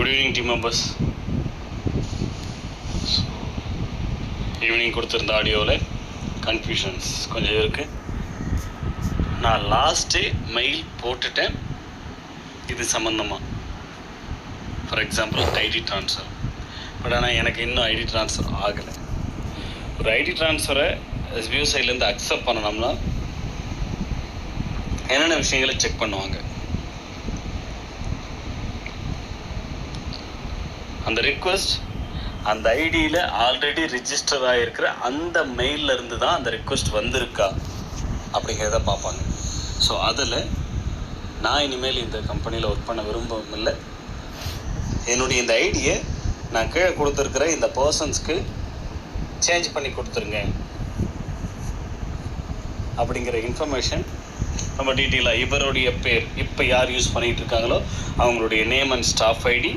Good evening team members evening கொடுத்துருந்த ஆடியோவில் confusions கொஞ்சம் இருக்குது நான் லாஸ்ட்டு மெயில் போட்டுட்டேன். இது சம்மந்தமாக for example ID transfer but ஆனால் எனக்கு இன்னும் ஐடி ட்ரான்ஸ்ஃபர் ஆகலை. ஒரு ஐடி ட்ரான்ஸ்ஃபரை எஸ்பிஓ சைட்லேருந்து அக்செப்ட் பண்ணணும்னா என்னென்ன விஷயங்களை செக் பண்ணுவாங்க? அந்த ரிக்வெஸ்ட் அந்த ஐடியில் ஆல்ரெடி ரிஜிஸ்டர் ஆகிருக்கிற அந்த மெயிலில் இருந்து தான் அந்த ரிக்வெஸ்ட் வந்திருக்கா? அப்படிங்கிறத பார்ப்பாங்க. ஸோ அதில் நான் இனிமேல் இந்த கம்பெனியில் ஒர்க் பண்ண விரும்பவும் இல்லை. என்னுடைய இந்த ஐடியை நான் கீழே கொடுத்துருக்கிற இந்த பர்சன்ஸ்க்கு சேஞ்ச் பண்ணி கொடுத்துருங்க. அப்படிங்கிற இன்ஃபர்மேஷன் நம்ம டீட்டெயிலாக இவருடைய பேர் இப்போ யார் யூஸ் பண்ணிகிட்டு இருக்காங்களோ அவங்களுடைய name and staff ID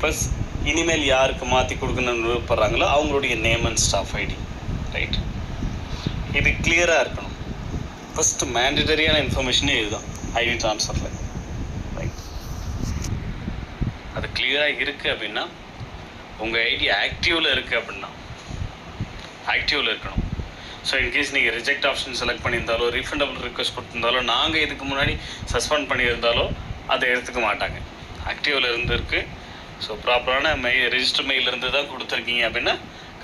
plus இனிமேல் யாருக்கு மாற்றி கொடுக்கணும்னு விருப்பப்படுறாங்களோ அவங்களுடைய name and staff ID right இது கிளியராக இருக்கணும். ஃபஸ்ட்டு மேண்டடரியான இன்ஃபர்மேஷனே இதுதான் ஐடி ட்ரான்ஸ்ஃபரில் ரைட் அது கிளியராக இருக்குது அப்படின்னா உங்கள் ஐடி ஆக்டிவில் இருக்குது அப்படின்னா ஆக்டிவில் இருக்கணும். ஸோ இன்கேஸ் நீங்கள் ரிஜெக்ட் ஆப்ஷன் செலக்ட் பண்ணியிருந்தாலோ ரீஃபண்டபிள் ரிக்வஸ்ட் கொடுத்துருந்தாலோ நாங்கள் இதுக்கு முன்னாடி சஸ்பெண்ட் பண்ணியிருந்தாலோ அதை எடுத்துக்க மாட்டாங்க. ஆக்டிவில் இருந்திருக்கு. ஸோ ப்ராப்பரான மெய் ரிஜிஸ்டர் மெயில் இருந்து தான் கொடுத்துருக்கீங்க அப்படின்னா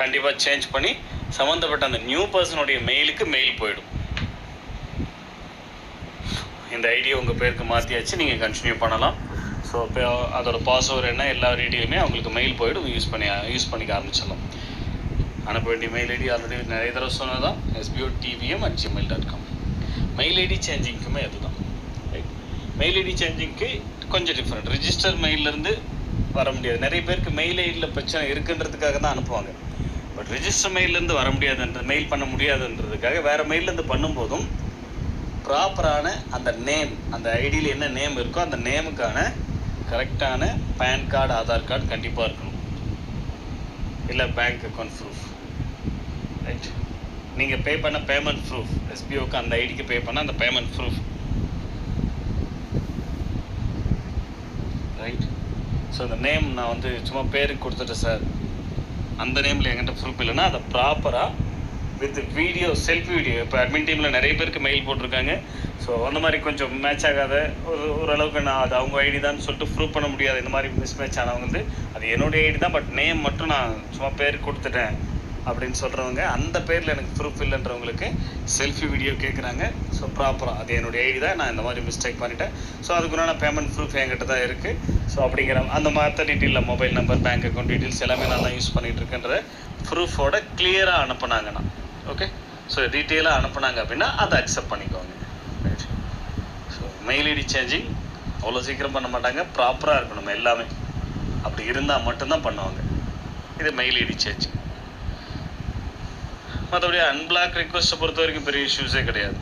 கண்டிப்பாக சேஞ்ச் பண்ணி சம்மந்தப்பட்ட அந்த நியூ பர்சனுடைய மெயிலுக்கு மெயில் போயிடும். இந்த ஐடியை உங்கள் பேருக்கு மாற்றியாச்சு நீங்கள் கண்டினியூ பண்ணலாம். ஸோ இப்போ அதோட பாஸ்வேர்டு என்ன எல்லா ஐடியிலுமே அவங்களுக்கு மெயில் போயிடும். யூஸ் பண்ணி யூஸ் பண்ணிக்க ஆரம்பிச்சிடலாம். அனுப்ப வேண்டிய மெயில் ஐடி ஆல்ரெடி நிறைய தடவை சொன்னதான் SPO TVM at Gmail dot com mail ID சேஞ்சிங்க்குமே அதுதான். ரைட் மெயில் ஐடி சேஞ்சிங்க்கு கொஞ்சம் டிஃப்ரெண்ட் ரிஜிஸ்டர் மெயிலேருந்து வர முடியாது. நிறைய பேருக்கு மெயில் ஐடியில் பிரச்சனை இருக்குன்றதுக்காக தான் அனுப்புவாங்க. பட் ரிஜிஸ்டர் மெயிலேருந்து வர முடியாதுன்ற மெயில் பண்ண முடியாதுன்றதுக்காக வேறு மெயிலேருந்து பண்ணும்போதும் ப்ராப்பரான அந்த நேம் அந்த ஐடியில் என்ன நேம் இருக்கோ அந்த நேமுக்கான கரெக்டான பேன் கார்டு ஆதார் கார்டு கண்டிப்பாக இருக்கணும். இல்லை பேங்க் அக்கௌண்ட் ப்ரூஃப் ரைட் நீங்கள் பே பண்ண பேமெண்ட் ப்ரூஃப் எஸ்பிஓக்கு அந்த ஐடிக்கு பே பண்ண அந்த பேமெண்ட் ப்ரூஃப் ரைட் ஸோ அந்த நேம் நான் வந்து சும்மா பேருக்கு கொடுத்துட்டேன் சார் அந்த நேமில் என்கிட்ட ப்ரூஃப் இல்லைன்னா அதை ப்ராப்பராக வித் வீடியோ செல்ஃபி வீடியோ இப்போ அட்மின் டீமில் நிறைய பேருக்கு மெயில் போட்டிருக்காங்க. ஸோ அந்த மாதிரி கொஞ்சம் மேட்ச் ஆகாத ஒரு ஓரளவுக்கு நான் அது அவங்க ஐடி தான் சொல்லிட்டு ப்ரூவ் பண்ண முடியாது. இந்த மாதிரி மிஸ் மேட்ச் ஆனவங்க வந்து அது என்னுடைய ஐடி தான் பட் நேம் மட்டும் நான் சும்மா பேருக்கு கொடுத்துட்டேன். அப்படின்னு சொல்கிறவங்க அந்த பேரில் எனக்கு ப்ரூஃப் இல்லைன்றவங்களுக்கு செல்ஃபி வீடியோ கேட்குறாங்க ஸோ ப்ராப்பராக அது என்னுடைய ஐடி தான். நான் இந்த மாதிரி மிஸ்டேக் பண்ணிட்டேன். ஸோ அதுக்குண்டான பேமெண்ட் ப்ரூஃப் என்கிட்ட தான் இருக்குது ஸோ அப்படிங்கிற அந்த மற்ற டீட்டெயிலில் mobile number bank account details எல்லாமே நான் தான் யூஸ் பண்ணிகிட்டு இருக்கேன்ற ப்ரூஃபோட கிளியராக அனுப்புனாங்கண்ணா ஓகே ஸோ டீட்டெயிலாக அனுப்புனாங்க அப்படின்னா அதை அக்செப்ட் பண்ணிக்கோங்க. ஸோ மெயில் ஐடி சேஞ்சிங் அவ்வளோ சீக்கிரம் பண்ண மாட்டாங்க. ப்ராப்பராக இருக்கணும் எல்லாமே. அப்படி இருந்தால் மட்டும்தான் பண்ணுவாங்க. இது மெயில் ஐடி சேஞ்சிங் மற்றபடி அன்பிளாக் ரிக்வஸ்ட்டை பொறுத்த வரைக்கும் பெரிய இஷ்யூஸே கிடையாது.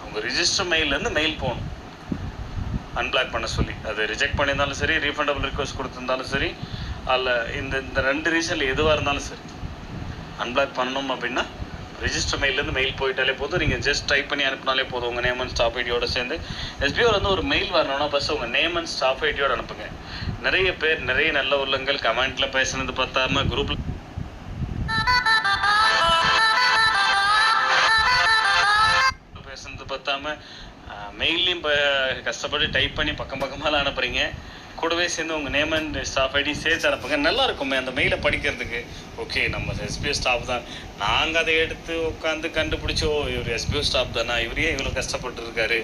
அவங்க ரிஜிஸ்டர் மெயிலேருந்து மெயில் போகணும். அன்பிளாக் பண்ண சொல்லி. அது ரிஜெக்ட் பண்ணியிருந்தாலும் சரி ரீஃபண்டபிள் ரிக்வஸ்ட் கொடுத்துருந்தாலும் சரி அதில் இந்த இந்த ரெண்டு ரீசனில் எதுவாக இருந்தாலும் சரி. அன்பிளாக் பண்ணணும் அப்படின்னா ரிஜிஸ்டர் மெயிலேருந்து மெயில் போயிட்டாலே போதும். நீங்கள் ஜஸ்ட் டைப் பண்ணி அனுப்பினாலே போதும். உங்கள் நேம் அண்ட் ஸ்டாஃப் ஐடியோட சேர்ந்து. எஸ்பிஓவில் வந்து ஒரு மெயில் வரணும்னா ஃபஸ்ட்டு உங்கள் நேம் அண்ட் ஸ்டாஃப் ஐடியோட அனுப்புங்க. நிறைய பேர் நிறைய நல்ல உள்ளங்கள் கமெண்ட்டில் பேசுனது பார்த்தாம குரூப்பில் இல்லாமல் மெயிலையும் இப்போ கஷ்டப்பட்டு டைப் பண்ணி பக்கம் பக்கமாக அனுப்புறீங்க. கூடவே சேர்ந்து உங்கள் நேம் அண்ட் ஸ்டாஃப் ஐடி சேர்த்து அனுப்புங்க. நல்லா இருக்குமே அந்த மெயிலை படிக்கிறதுக்கு. ஓகே நம்ம எஸ்பிஓ ஸ்டாஃப் தான். நாங்கள் அதை எடுத்து உட்காந்து கண்டுபிடிச்சோ இவர் எஸ்பிஓ ஸ்டாஃப் தானா? இவரே இவ்வளோ கஷ்டப்பட்டு இருக்காரு.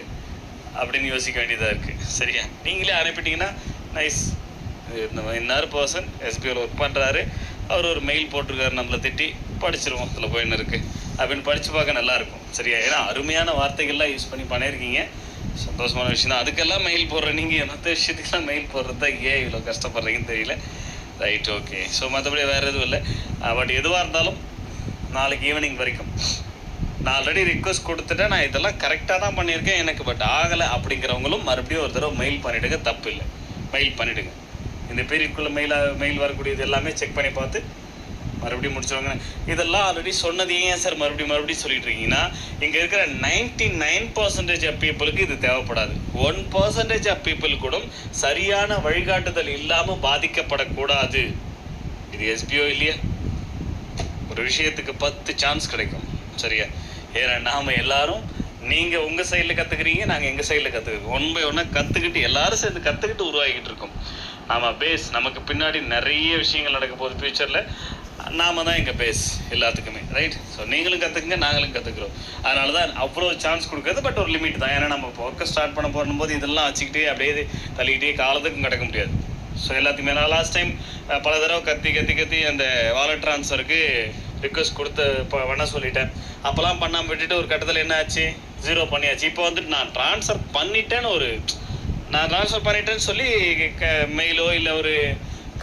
அப்படின்னு யோசிக்க வேண்டியதாக இருக்குது சரியா? நீங்களே அனுப்பிட்டீங்கன்னா நைஸ் இந்த இன்னொரு பர்சன் எஸ்பிஓவில் ஒர்க் பண்ணுறாரு அவர் ஒரு மெயில் போட்டிருக்காரு நம்மளை திட்டி படிச்சிருவோம். அதில் போயின்னு இருக்குது அப்படின்னு படித்து பார்க்க நல்லாயிருக்கும் சரியா? ஏன்னா அருமையான வார்த்தைகள்லாம் யூஸ் பண்ணி பண்ணியிருக்கீங்க. சந்தோஷமான விஷயம் தான் அதுக்கெல்லாம் மெயில் போடுற நீங்கள் மற்ற விஷயத்துக்கெல்லாம் மெயில் போடுறது தான் ஏன் இவ்வளோ கஷ்டப்படுறீங்கன்னு தெரியல. ரைட் ஓகே ஸோ மற்றபடி வேறு எதுவும் இல்லை. பட் uh, எதுவாக இருந்தாலும் நாளைக்கு ஈவினிங் வரைக்கும். நான் ஆல்ரெடி ரிக்வஸ்ட் கொடுத்துட்டேன். நான் இதெல்லாம் கரெக்டாக தான் பண்ணியிருக்கேன். எனக்கு பட் ஆகலை அப்படிங்கிறவங்களும் மறுபடியும் ஒரு தடவை மெயில் பண்ணிவிடுங்க தப்பு இல்லை மெயில் பண்ணிவிடுங்க இந்த பீரியட்குள்ளே மெயிலாக மெயில் வரக்கூடியது எல்லாமே செக் பண்ணி பார்த்து மறுபடியும் முடிச்சவங்க இதெல்லாம் ஆல்ரெடி சொன்னது ஏன் சார் மறுபடியும் மறுபடியும் சொல்லிட்டு இருக்கீங்கன்னா இங்க இருக்கிற நைன்டி நைன் பர்சன்டேஜ் ஆஃப் பீப்புளுக்கு இது தேவைப்படாது. ஒன் பர்சன்டேஜ் ஆஃப் பீப்புள் கூட சரியான வழிகாட்டுதல் இல்லாம பாதிக்கப்படக்கூடாது. இது எஸ்பிஓ இல்லையா? ஒரு விஷயத்துக்கு பத்து சான்ஸ் கிடைக்கும். சரியா? ஏன்னா நாம எல்லாரும் நீங்க உங்க சைடில் கத்துக்கிறீங்க நாங்க எங்க சைடில் கத்துக்கிறோம். ஒன் பை ஒன்னா கத்துக்கிட்டு எல்லாரும் சேர்ந்து கத்துக்கிட்டு உருவாகிட்டு இருக்கோம். ஆமாம் பேஸ் நமக்கு பின்னாடி நிறைய விஷயங்கள் நடக்க போகுது ஃபியூச்சர்ல நாம தான் எங்கள் பேஸ் எல்லாத்துக்குமே ரைட் ஸோ நீங்களும் கற்றுக்குங்க நாங்களும் கற்றுக்குறோம் அதனால தான் அவ்வளோ சான்ஸ் கொடுக்குறது பட் ஒரு லிமிட் தான். ஏன்னா நம்ம ஒர்க்கை ஸ்டார்ட் பண்ண போகும்போது இதெல்லாம் வச்சுக்கிட்டே அப்படியே தள்ளிக்கிட்டே காலத்துக்கும் கிடக்க முடியாது. ஸோ எல்லாத்தையுமே நான் லாஸ்ட் டைம் பல தடவை கத்தி கத்தி கத்தி அந்த வாலெட் ட்ரான்ஸ்ஃபருக்கு ரிக்வஸ்ட் கொடுத்து இப்போ பண்ண சொல்லிட்டேன். அப்போல்லாம் பண்ணாமல் விட்டுட்டு ஒரு கட்டத்தில் என்ன ஆச்சு? ஜீரோ பண்ணியாச்சு. இப்போ வந்துட்டு நான் ட்ரான்ஸ்ஃபர் பண்ணிட்டேன்னு ஒரு நான் ட்ரான்ஸ்ஃபர் பண்ணிட்டேன்னு சொல்லி க மெயிலோ இல்லை ஒரு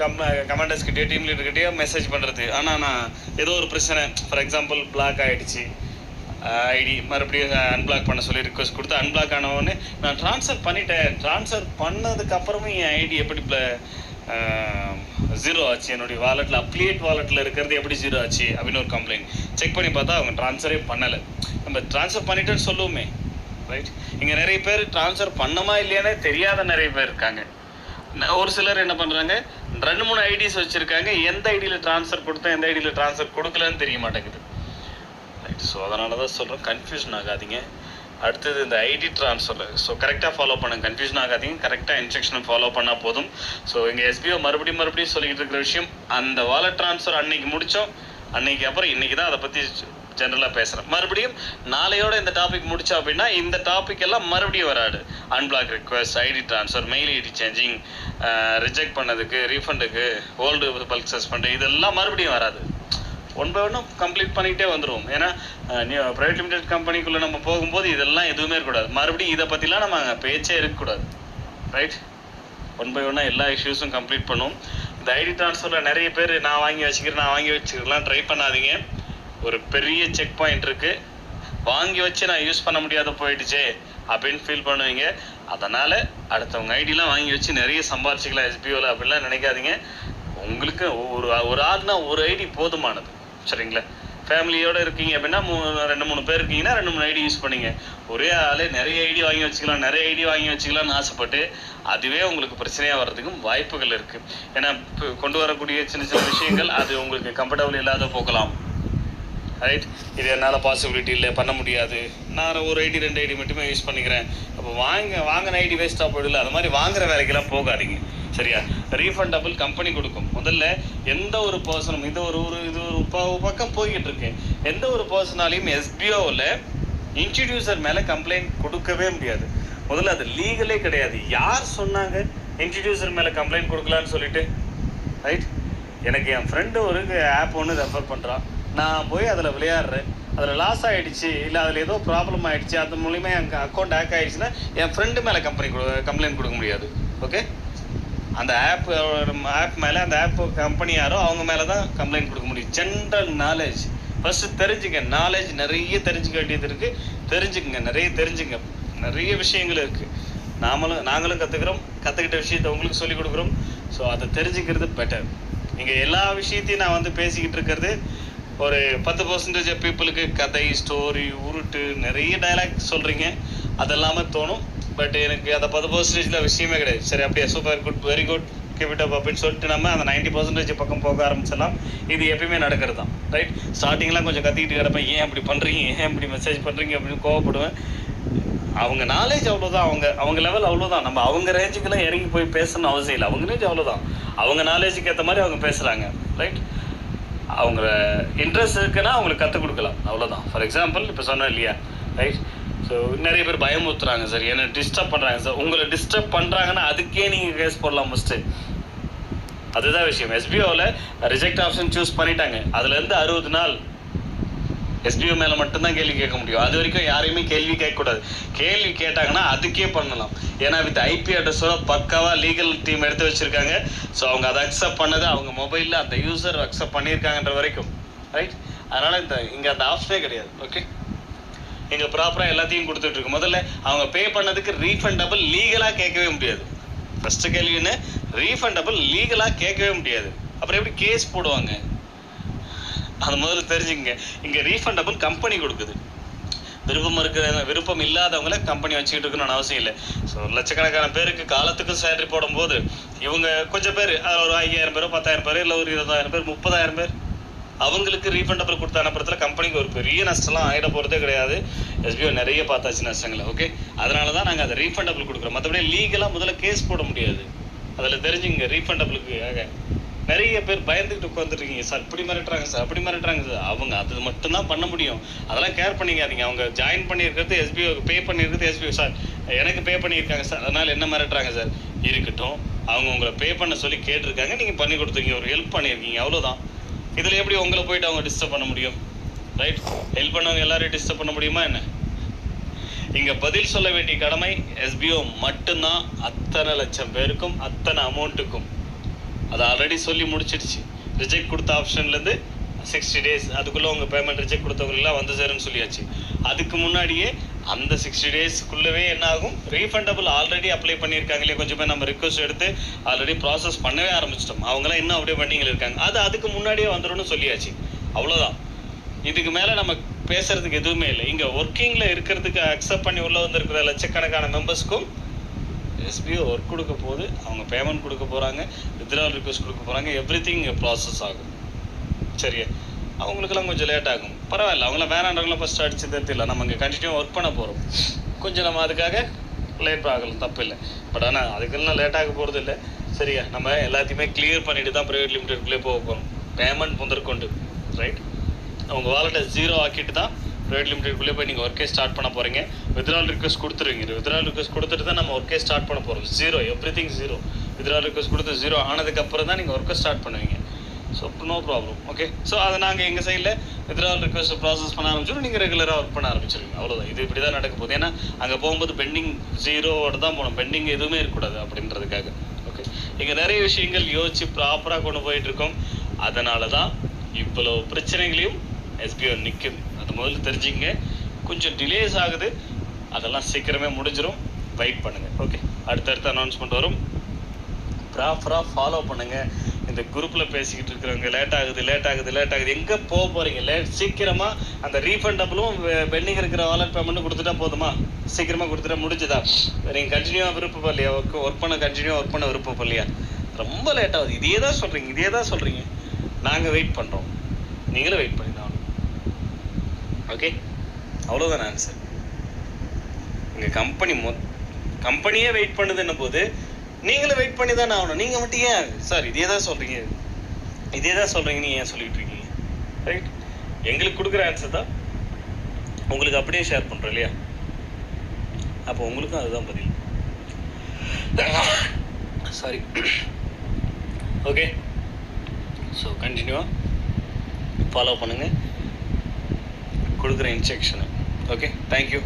கம் கமாண்டர்ஸ்கிட்டயோ டீம் லீடர்கிட்டயோ மெசேஜ் பண்ணுறது ஆனால் நான் ஏதோ ஒரு பிரச்சனை. ஃபார் எக்ஸாம்பிள் பிளாக் ஆகிடுச்சு ஐடி மறுபடியும் uh, அன்பிளாக் பண்ண சொல்லி ரிக்வஸ்ட் கொடுத்து அன்பிளாக் ஆனவொடனே நான் ட்ரான்ஸ்ஃபர் பண்ணிட்டேன். ட்ரான்ஸ்ஃபர் பண்ணதுக்கப்புறமும் என் ஐடி எப்படி ஜீரோ uh, ஆச்சு. என்னுடைய வாலெட்டில் அப்ளியேட் வாலெட்டில் இருக்கிறது எப்படி ஜீரோ ஆச்சு அப்படின்னு ஒரு கம்ப்ளைண்ட் செக் பண்ணி பார்த்தா அவங்க ட்ரான்ஸ்ஃபரே பண்ணலை. நம்ம ட்ரான்ஸ்ஃபர் பண்ணிட்டேன்னு சொல்லுவோமே. ரைட் இங்கே நிறைய பேர் ட்ரான்ஸ்ஃபர் பண்ணமா இல்லையானே தெரியாத நிறைய பேர் இருக்காங்க. ஒரு சிலர் என்ன பண்ணுறாங்க ரெண்டு மூணு ஐடிஸ் வச்சுருக்காங்க. எந்த ஐடியில் ட்ரான்ஸ்ஃபர் கொடுத்தா எந்த ஐடியில் ட்ரான்ஸ்ஃபர் கொடுக்கலன்னு தெரிய மாட்டேங்குது. ரைட் ஸோ அதனால தான் சொல்கிறோம் கன்ஃபியூஷன் ஆகாதீங்க. அடுத்தது இந்த ஐடி ட்ரான்ஸ்ஃபர் ஸோ கரெக்டாக ஃபாலோ பண்ணுங்க கன்ஃபியூஷன் ஆகாதீங்க. கரெக்டாக இன்ஸ்ட்ரக்ஷனை ஃபாலோ பண்ணால் போதும். ஸோ எங்கள் எஸ்பிஓ மறுபடியும் மறுபடியும் சொல்லிக்கிட்டு இருக்கிற விஷயம் அந்த வாலெட் ட்ரான்ஸ்ஃபர் அன்னைக்கு முடித்தோம் அன்னைக்கு அப்புறம் இன்னைக்கு தான் அதை பற்றி ஜென்ரலாக பேசுகிறேன் மறுபடியும் நாளையோட இந்த டாபிக் முடிச்சா அப்படின்னா இந்த டாபிக் எல்லாம் மறுபடியும் வராது. Unblock request ID transfer mail ID changing reject பண்ணதுக்கு ரீஃபண்டுக்கு ஓல்டு பல்க் சஸ்பெண்ட் இதெல்லாம் மறுபடியும் வராது. ஒன் பை ஒன்னும் கம்ப்ளீட் பண்ணிகிட்டே வந்துடுவோம் ஏன்னா ப்ரைவேட் லிமிடெட் கம்பெனிக்குள்ளே நம்ம போகும்போது இதெல்லாம் எதுவுமே இருக்கக்கூடாது. மறுபடியும் இதை பற்றிலாம் நம்ம அங்கே பேச்சே இருக்கக்கூடாது. ரைட் ஒன் பை ஒன்னாக எல்லா இஷ்யூஸும் கம்ப்ளீட் பண்ணுவோம். இந்த ஐடி ட்ரான்ஸ்ஃபரில் நிறைய பேர் நான் வாங்கி வச்சுக்கிறேன் நான் வாங்கி வச்சுக்கிறேன்லாம் ட்ரை பண்ணாதீங்க. ஒரு பெரிய செக் பாயிண்ட் இருக்குது வாங்கி வச்சு நான் யூஸ் பண்ண முடியாத போயிடுச்சே அப்படின்னு ஃபீல் பண்ணுவீங்க. அதனால் அடுத்தவங்க ஐடிலாம் வாங்கி வச்சு நிறைய சம்பாரிச்சிக்கலாம் எஸ்பிஓவில் அப்படிலாம் நினைக்காதீங்க. உங்களுக்கு ஒரு ஒரு ஆள்னா ஒரு ஐடி போதுமானது. சரிங்களா? ஃபேமிலியோட இருக்கீங்க அப்படின்னா மூணு ரெண்டு மூணு பேர் இருக்கீங்கன்னா ரெண்டு மூணு ஐடி யூஸ் பண்ணீங்க. ஒரே ஆளே நிறைய ஐடி வாங்கி வச்சுக்கலாம் நிறைய ஐடி வாங்கி வச்சுக்கலாம்னு ஆசைப்பட்டு அதுவே உங்களுக்கு பிரச்சனையாக வர்றதுக்கும் வாய்ப்புகள் இருக்குது ஏன்னா இப்போ கொண்டு வரக்கூடிய சின்ன சின்ன விஷயங்கள் அது உங்களுக்கு கம்ஃபர்டபுள் இல்லாத போகலாம். ரைட் இது என்னால் பாசிபிலிட்டி இல்லை பண்ண முடியாது. நான் ஒரு ஐடி ரெண்டு ஐடி மட்டுமே யூஸ் பண்ணிக்கிறேன். அப்போ வாங்க வாங்கின ஐடி வேஸ்ட்டாக போயிடல அது மாதிரி வாங்குற வேலைக்கெல்லாம் போகாதீங்க. சரியா? ரீஃபண்டபிள் கம்பெனி கொடுக்கும். முதல்ல எந்த ஒரு பர்சனும் இது ஒரு ஒரு இது ஒரு பக்கம் போய்கிட்டு இருக்கு. எந்த ஒரு பர்சனாலையும் எஸ்பிஓவில் இன்ட்ரடியூசர் மேலே கம்ப்ளைண்ட் கொடுக்கவே முடியாது. முதல்ல அது லீகலே கிடையாது. யார் சொன்னாங்க இன்ட்ரடியூசர் மேலே கம்ப்ளைண்ட் கொடுக்கலான்னு சொல்லிட்டு? ரைட் எனக்கு என் ஃப்ரெண்டு ஒரு ஆப் ஒன்று ரெஃபர் பண்ணுறான் நான் போய் அதில் விளையாடுறேன். அதில் லாஸ் ஆகிடுச்சு இல்லை அதில் ஏதோ ப்ராப்ளம் ஆயிடுச்சு அது மூலிமா என் அக்கௌண்ட் ஹேக் ஆகிடுச்சுன்னா என் ஃப்ரெண்டு மேலே கம்பெனி கம்ப்ளைண்ட் கொடுக்க முடியாது. ஓகே அந்த ஆப் ஆப் மேலே அந்த ஆப் கம்பெனி யாரோ அவங்க மேலே தான் கம்ப்ளைண்ட் கொடுக்க முடியும். ஜென்ரல் நாலேஜ் ஃபஸ்ட்டு தெரிஞ்சுங்க நாலேஜ் நிறைய தெரிஞ்சுக்க வேண்டியது இருக்குது தெரிஞ்சுக்குங்க நிறைய தெரிஞ்சுங்க. நிறைய விஷயங்கள் இருக்குது நாமளும் நாங்களும் கற்றுக்குறோம் கற்றுக்கிட்ட விஷயத்த உங்களுக்கு சொல்லிக் கொடுக்குறோம். ஸோ அதை தெரிஞ்சுக்கிறது பெட்டர் நீங்கள் எல்லா விஷயத்தையும் நான் வந்து பேசிக்கிட்டு இருக்கிறது ஒரு பத்து பர்சன்டேஜ் பீப்புளுக்கு கதை ஸ்டோரி உருட்டு நிறைய டயலாக் சொல்றீங்க. அதெல்லாம தோணும். பட் எனக்கு அந்த பத்து பர்சன்டேஜ்ல விஷயமே கிடையாது. சரி அப்படியே super good very good keep it up அப்படின்னு சொல்லிட்டு நம்ம அந்த நைன்டி பர்சன்டேஜ் பக்கம் போக ஆரம்பிச்சிடலாம். இது எப்பயுமே நடக்கிறது தான் ரைட் ஸ்டார்டிங்லாம் கொஞ்சம் கத்திக்கிட்டு கிடப்பேன். ஏன் அப்படி பண்ணுறீங்க ஏன் இப்படி மெசேஜ் பண்ணுறீங்க அப்படின்னு கோவப்படுவேன். அவங்க நாலேஜ் அவ்வளோதான் அவங்க அவங்க லெவல் அவ்வளோதான் நம்ம அவங்க ரேஞ்சுக்கெல்லாம் இறங்கி போய் பேசணும்னு அவசியம் இல்லை. அவங்க ரேஞ்ச் அவ்வளோதான் அவங்க நாலேஜுக்கு ஏற்ற மாதிரி அவங்க பேசுகிறாங்க ரைட் அவங்க இன்ட்ரெஸ்ட் இருக்குன்னா அவங்களுக்கு கற்றுக் கொடுக்கலாம். அவ்வளோதான் ஃபார் எக்ஸாம்பிள் இப்போ சொன்னேன் இல்லையா? ரைட் ஸோ நிறைய பேர் பயமுறுத்துறாங்க சார் என்ன டிஸ்டர்ப் பண்ணுறாங்க சார் உங்களை டிஸ்டர்ப் பண்ணுறாங்கன்னா அதுக்கே நீங்கள் கேஸ் போடலாம் ஃபஸ்ட்டு அதுதான் விஷயம். எஸ்பிஓவில் ரிஜெக்ட் ஆப்ஷன் சூஸ் பண்ணிட்டாங்க. அதுலேருந்து அறுபது நாள் எஸ்பிஓ மேல மட்டும்தான் கேள்வி கேட்க முடியும். அது வரைக்கும் யாரையுமே கேள்வி கேட்கக்கூடாது. கேள்வி கேட்டாங்கன்னா அதுக்கே பண்ணலாம். ஏன்னா வித் ஐபி அட்ரஸோட பக்காவா லீகல் டீம் எடுத்து வச்சிருக்காங்க. ஸோ அவங்க அதை அக்செப்ட் பண்ணது அவங்க மொபைல்ல அந்த யூசர் அக்செப்ட் பண்ணியிருக்காங்கன்ற வரைக்கும். ரைட் அதனால இந்த இங்க அந்த ஆப்ஷனே கிடையாது. ஓகே இங்கே ப்ராப்பரா எல்லாத்தையும் கொடுத்துட்டு இருக்கு முதல்ல அவங்க பே பண்ணதுக்கு ரீஃபண்டபிள் லீகலா கேட்கவே முடியாது. ஃபர்ஸ்ட் கேள்வி என்ன ரீஃபண்டபிள் லீகலா கேட்கவே முடியாது. அப்புறம் எப்படி கேஸ் போடுவாங்க? அது முதல்ல தெரிஞ்சுக்கங்க. இங்கே ரீஃபண்டபிள் கம்பெனி கொடுக்குது. விருப்பம் இருக்கிற விருப்பம் இல்லாதவங்கள கம்பெனி வச்சுக்கிட்டு இருக்கணும்னு அவசியம் இல்லை. ஸோ லட்சக்கணக்கான பேருக்கு காலத்துக்கும் சேலரி போடும்போது இவங்க கொஞ்சம் பேர் ஒரு ஐயாயிரம் பேரோ பத்தாயிரம் பேர் இல்லை ஒரு இருபதாயிரம் பேர் முப்பதாயிரம் பேர் அவங்களுக்கு ரீஃபண்டபிள் கொடுத்த அனுப்புறதுல கம்பெனிக்கு ஒரு பெரிய நஷ்டம்லாம் ஆகிட போகிறதே கிடையாது. எஸ்பிஓ நிறைய பார்த்தாச்சு நஷ்டங்களை ஓகே அதனால தான் நாங்கள் அதை ரீஃபண்டபிள் கொடுக்குறோம். மற்றபடி லீகலாக முதல்ல கேஸ் போட முடியாது. அதில் தெரிஞ்சுங்க ரீஃபண்டபிளுக்கு ஆக. நிறைய பேர் பயந்துக்கிட்டு உட்காந்துருக்கீங்க சார் இப்படி மிரட்டுறாங்க சார் அப்படி மிரட்டுறாங்க சார். அவங்க அது மட்டும்தான் பண்ண முடியும். அதெல்லாம் கேர் பண்ணிக்காதீங்க. அவங்க ஜாயின் பண்ணியிருக்கிறது எஸ்பிஓ பே பண்ணியிருக்கிறது எஸ்பிஓ சார். எனக்கு பே பண்ணியிருக்காங்க சார். அதனால் என்ன மிரட்டுறாங்க சார்? இருக்கட்டும். அவங்க உங்களை பே பண்ண சொல்லி கேட்டிருக்காங்க. நீங்கள் பண்ணி கொடுத்துருக்கீங்க. ஒரு ஹெல்ப் பண்ணியிருக்கீங்க. அவ்வளோதான் இதில் எப்படி உங்களை போயிட்டு அவங்க டிஸ்டர்ப் பண்ண முடியும்? ரைட் ஹெல்ப் பண்ணவங்க எல்லாரையும் டிஸ்டர்ப் பண்ண முடியுமா என்ன? இங்கே பதில் சொல்ல வேண்டிய கடமை எஸ்பிஓ மட்டும்தான். அத்தனை லட்சம் பேருக்கும் அத்தனை அமௌண்ட்டுக்கும் அதை ஆல்ரெடி சொல்லி முடிச்சிடுச்சு. ரிஜெக்ட் கொடுத்த ஆப்ஷன்லேருந்து சிக்ஸ்டி டேஸ் அதுக்குள்ளே உங்கள் பேமெண்ட் ரிஜெக்ட் கொடுத்தவங்களெலாம் வந்து சேரும்னு சொல்லியாச்சு. அதுக்கு முன்னாடியே அந்த சிக்ஸ்டி டேஸ்க்குள்ளவே என்ன ஆகும்? ரீஃபண்டபிள் ஆல்ரெடி அப்ளை பண்ணியிருக்காங்களே கொஞ்சம் பேர் நம்ம ரிக்வஸ்ட் எடுத்து ஆல்ரெடி ப்ராசஸ் பண்ணவே ஆரம்பிச்சிட்டோம். அவங்களாம் இன்னும் அப்படியே பண்ணிங்களே இருக்காங்க. அது அதுக்கு முன்னாடியே வந்துடும்னு சொல்லியாச்சு. அவ்வளோதான் இதுக்கு மேலே நம்ம பேசுறதுக்கு எதுவுமே இல்லை. இங்கே ஒர்க்கிங்கில் இருக்கிறதுக்கு அக்செப்ட் பண்ணி உள்ள வந்திருக்கிற லட்சக்கணக்கான மெம்பர்ஸ்க்கும் எஸ்பிஓ ஒர்க் கொடுக்க போது அவங்க பேமெண்ட் கொடுக்க போகிறாங்க வித்ட்ராவல் ரிக்வஸ்ட் கொடுக்க போகிறாங்க எவ்ரி திங் ப்ராசஸ் ஆகும். சரியா? அவங்களுக்கெல்லாம் கொஞ்சம் லேட் ஆகும். பரவாயில்ல அவங்களாம் வேணான்றவங்களாம் ஃபஸ்ட் அடிச்சு தெரியல நம்ம இங்கே கண்டினியூ ஒர்க் பண்ண போகிறோம் கொஞ்சம் நம்ம அதுக்காக லேட் ஆகலாம் தப்பு இல்லை. பட் ஆனால் அதுக்கெல்லாம் லேட் ஆக போகிறது இல்லை. சரியா? நம்ம எல்லாத்தையுமே கிளியர் பண்ணிட்டு தான் ப்ரைவேட் லிமிடெட்குள்ளே போக போகிறோம் பேமெண்ட் முதற்கொண்டு ரைட் அவங்க வாலெட்டை ஜீரோ ஆக்கிட்டு தான் ப்ரைவேட் லிமிடெட்குள்ளே போய் நீங்கள் ஒர்க்கே ஸ்டார்ட் பண்ண போகிறீங்க வித்ரால் ரிக்வஸ்ட் கொடுத்துருவீங்க. வித்ரால் ரிக்வஸ்ட் கொடுத்துட்டு தான் நம்ம ஒர்க்கே ஸ்டார்ட் பண்ண போகிறோம் zero everything zero withdrawal request கொடுத்து ஜீரோ ஆனதுக்கப்புறம் தான் நீங்கள் ஒர்க்கை ஸ்டார்ட் பண்ணுவீங்க. So no problem okay so அதை நாங்கள் எங்கள் சைடில் வித்ரால் ரிக்வஸ்ட் ப்ராசஸ் பண்ண ஆரம்பிச்சிடும் நீங்கள் ரெகுலராக ஒர்க் பண்ண ஆரம்பிச்சிருவீங்க. அவ்வளோதான் இது இப்படி தான் நடக்க போகுது. ஏன்னா அங்கே போகும்போது பெண்டிங் ஜீரோவோட தான் போகணும். பெண்டிங் எதுவுமே இருக்கக்கூடாது அப்படின்றதுக்காக. ஓகே இங்கே நிறைய விஷயங்கள் யோசிச்சு ப்ராப்பராக கொண்டு போயிட்டு இருக்கோம். அதனால தான் இவ்வளோ பிரச்சனைகளையும் எஸ்பிஓ நிற்குது முதல்ல தெரிஞ்சுக்கங்க. கொஞ்சம் டிலேஸ் ஆகுது. அதெல்லாம் சீக்கிரமே முடிஞ்சிடும் வெயிட் பண்ணுங்கள் ஓகே அடுத்தடுத்த அனௌன்ஸ்மெண்ட் வரும். ப்ராப்பராக ஃபாலோ பண்ணுங்கள் இந்த குரூப்பில் பேசிக்கிட்டு இருக்கிறவங்க லேட் ஆகுது லேட் ஆகுது லேட் ஆகுது. எங்கே போக போகிறீங்க லேட் சீக்கிரமாக அந்த ரீஃபண்டபிளும் பெண்டிங் இருக்கிற வாலெட் பேமெண்ட்டும் கொடுத்துட்டா போதுமா? சீக்கிரமாக கொடுத்துட்டா முடிஞ்சுதா? நீங்கள் கண்டினியூவாக விருப்பம் இல்லையா ஒர்க் ஒர்க் பண்ண கண்டினியூவாக ஒர்க் பண்ண விருப்பம் இல்லையா ரொம்ப லேட் ஆகுது. இதே தான் சொல்கிறீங்க இதே தான் சொல்கிறீங்க நாங்கள் வெயிட் பண்ணுறோம் நீங்களும் வெயிட் பண்ணுங்க. ஓகே அவ்வளோதான் ஆன்சர் உங்கள் கம்பெனி மொ கம்பெனியே வெயிட் பண்ணுதுன்ன போது நீங்களும் வெயிட் பண்ணி தானே ஆகணும். நீங்கள் மட்டும் ஏன் சார் இதே தான் சொல்கிறீங்க இதே தான் சொல்கிறீங்க நீங்கள் ஏன் சொல்லிகிட்டு இருக்கீங்க? ரைட் எங்களுக்கு கொடுக்குற ஆன்சர் தான். உங்களுக்கு அப்படியே ஷேர் பண்ணுறோம் இல்லையா? அப்போ உங்களுக்கும் அதுதான் பதில். சாரி ஓகே ஸோ கண்டினியூவாக ஃபாலோ பண்ணுங்கள் கொடுக்குற இன்ஸ்ட்ரக்ஷனை ஓகே தேங்க்யூ